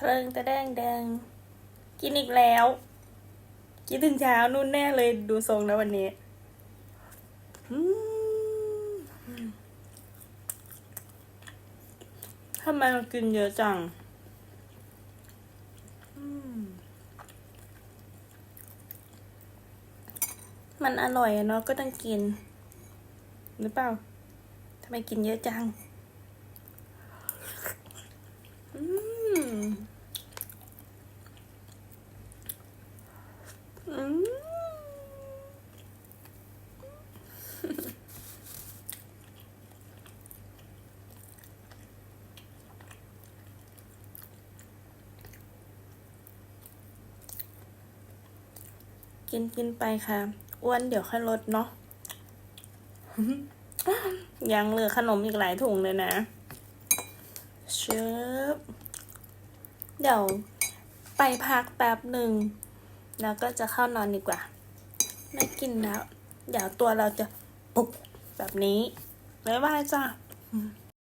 เทิงตะแดงแดง กินอีกแล้ว กินถึงเช้านู่นแน่เลยดูทรงแล้ววันนี้ทำไมเรากินเยอะจังมมันอร่อยอะเนาะก็ต้องกิน หรือเปล่าทำไมกินเยอะจัง อืม อืม กินกินไปค่ะ อ้วนเดี๋ยวค่อยลดเนาะยังเหลือขนมอีกหลายถุงเลยนะเชิบเดี๋ยวไปพักแป๊บหนึ่ง แล้วก็จะเข้านอนดีกว่า ไม่กินแล้ว เดี๋ยวตัวเราจะปุกแบบนี้บ๊ายบายจ้า